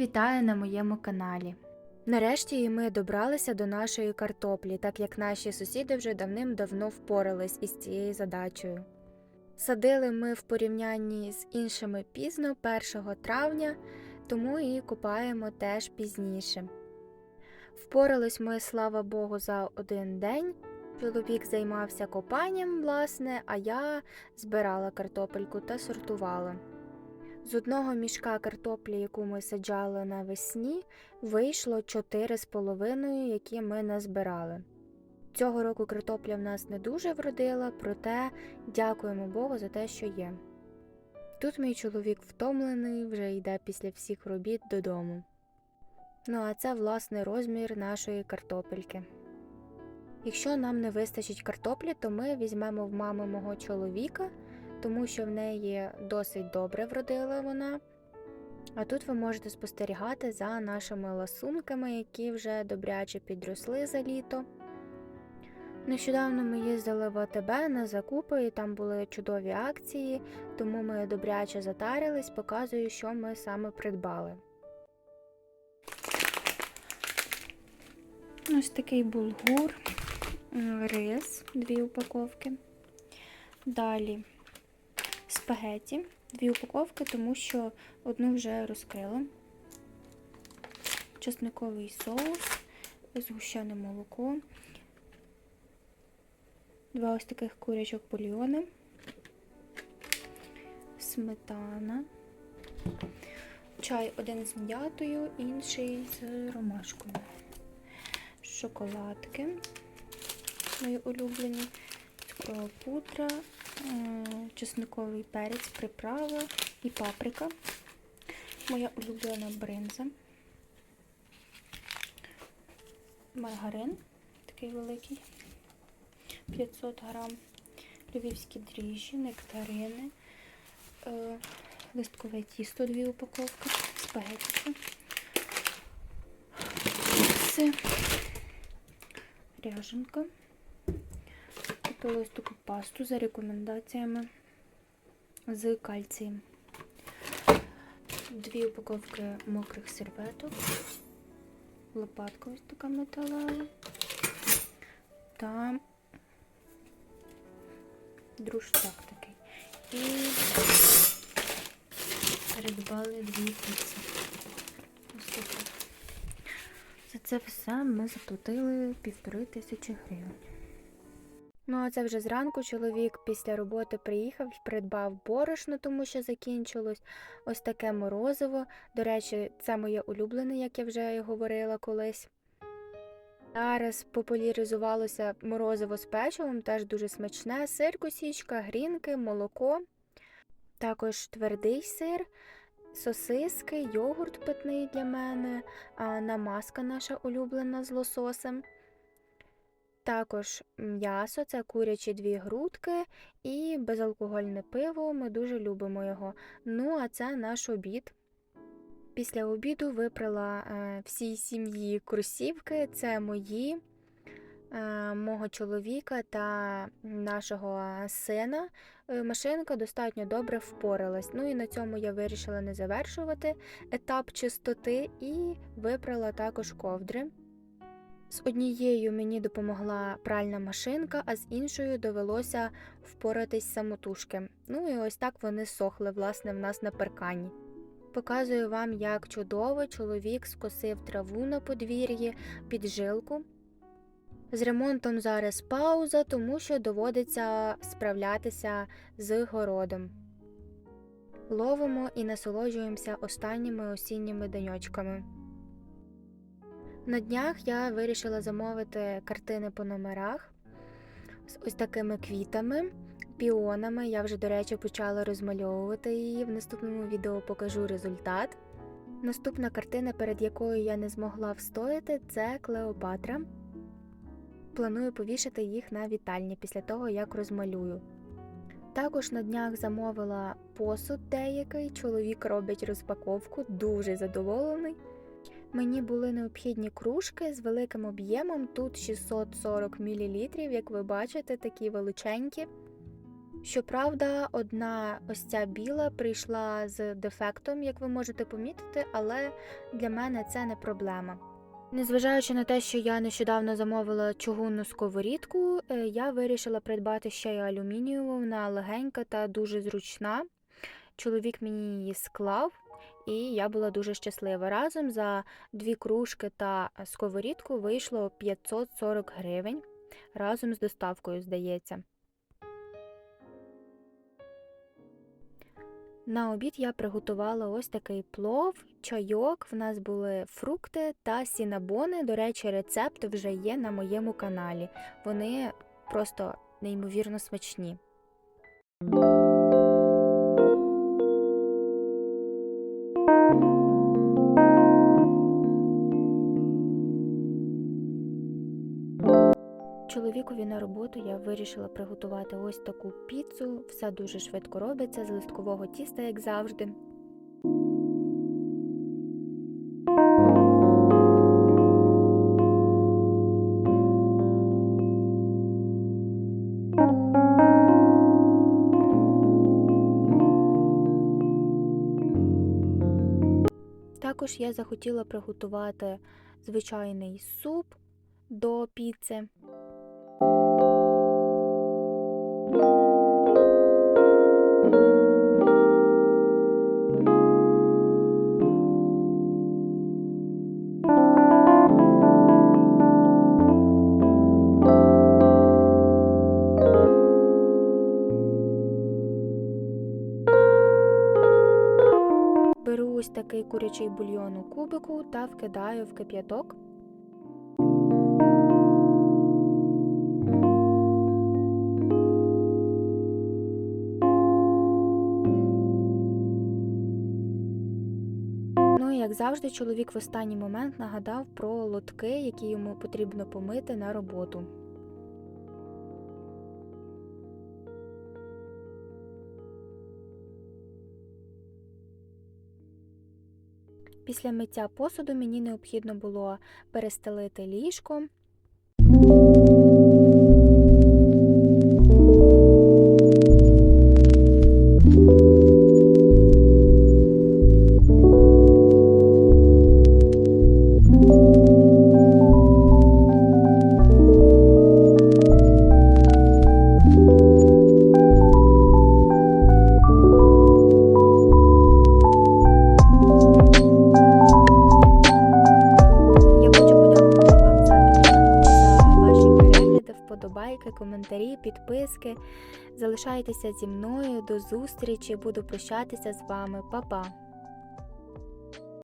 вітаю на моєму каналі. Нарешті і ми добралися до нашої картоплі, так як наші сусіди вже давним-давно впорались із цією задачею. Садили ми в порівнянні з іншими пізно 1 травня, тому і купаємо теж пізніше. Впорались ми, слава Богу, за один день. Чоловік займався копанням, власне, а я збирала картопельку та сортувала. З одного мішка картоплі, яку ми саджали навесні, вийшло 4,5, які ми назбирали. Цього року картопля в нас не дуже вродила, проте дякуємо Богу за те, що є. Тут мій чоловік втомлений, вже йде після всіх робіт додому. Ну а це власне розмір нашої картопельки. Якщо нам не вистачить картоплі, то ми візьмемо в мами мого чоловіка, тому що в неї досить добре вродила вона. А тут ви можете спостерігати за нашими ласунками, які вже добряче підросли за літо. Нещодавно ми їздили в АТБ на закупи, і там були чудові акції, тому ми добряче затарились, показую, що ми саме придбали. Ось такий булгур, рис, дві упаковки. Далі спагеті, дві упаковки, тому що одну вже розкрила. Чесниковий соус, згущене молоко, два ось таких курячок бульйони, сметана, чай один з м'ятою, інший з ромашкою, шоколадки, мої улюблені, цукрова пудра, чесниковий перець, приправа і паприка. Моя улюблена бринза. Маргарин такий великий, 500 грам, львівські дріжджі, нектарини, е, листкове тісто, дві упаковки, спагетті. Ряженка. Купила ось таку пасту за рекомендаціями з кальцієм. Дві упаковки мокрих серветок, лопатка ось така металева та друштяк такий. І придбали дві піци. Ось. За це все ми заплатили півтори тисячі гривень. Ну, а це вже зранку чоловік після роботи приїхав, придбав борошно, тому що закінчилось. Ось таке морозиво. До речі, це моє улюблене, як я вже говорила колись. Зараз популяризувалося морозиво з печивом, теж дуже смачне. Сир косічка, грінки, молоко, також твердий сир, сосиски, йогурт питний для мене, намазка наша улюблена з лососем. Також м'ясо, це курячі дві грудки і безалкогольне пиво. Ми дуже любимо його. Ну, а це наш обід. Після обіду випрала е, всій сім'ї кросівки. Це мої, е, мого чоловіка та нашого сина. Е, Машинка достатньо добре впоралась. Ну і на цьому я вирішила не завершувати етап чистоти і випрала також ковдри. З однією мені допомогла пральна машинка, а з іншою довелося впоратись самотужки. Ну і ось так вони сохли, власне, в нас на паркані. Показую вам, як чудово чоловік скосив траву на подвір'ї під жилку. З ремонтом зараз пауза, тому що доводиться справлятися з городом. Ловимо і насолоджуємося останніми осінніми деньочками. На днях я вирішила замовити картини по номерах з ось такими квітами, піонами. Я вже, до речі, почала розмальовувати її. В наступному відео покажу результат. Наступна картина, перед якою я не змогла встояти, це Клеопатра. Планую повішати їх на вітальні після того, як розмалюю. Також на днях замовила посуд деякий. Чоловік робить розпаковку, дуже задоволений. Мені були необхідні кружки з великим об'ємом, тут 640 мл, як ви бачите, такі величенькі. Щоправда, одна ось ця біла прийшла з дефектом, як ви можете помітити, але для мене це не проблема. Незважаючи на те, що я нещодавно замовила чугунну сковорідку, е, я вирішила придбати ще й алюмінієву. Вона легенька та дуже зручна. Чоловік мені її склав, і я була дуже щаслива. Разом за дві кружки та сковорідку вийшло 540 гривень. Разом з доставкою, здається. На обід я приготувала ось такий плов, чайок. В нас були фрукти та сінабони. До речі, рецепт вже є на моєму каналі. Вони просто неймовірно смачні. Чоловікові на роботу я вирішила приготувати ось таку піцу. Все дуже швидко робиться з листкового тіста, як завжди. Також я захотіла приготувати звичайний суп до піци. Беру ось такий курячий бульйон у кубику та вкидаю в кип'яток. Ну і як завжди, чоловік в останній момент нагадав про лотки, які йому потрібно помити на роботу. Після миття посуду мені необхідно було перестелити ліжко. Вподобайки, коментарі, підписки. Залишайтеся зі мною. До зустрічі. Буду прощатися з вами. Па-па!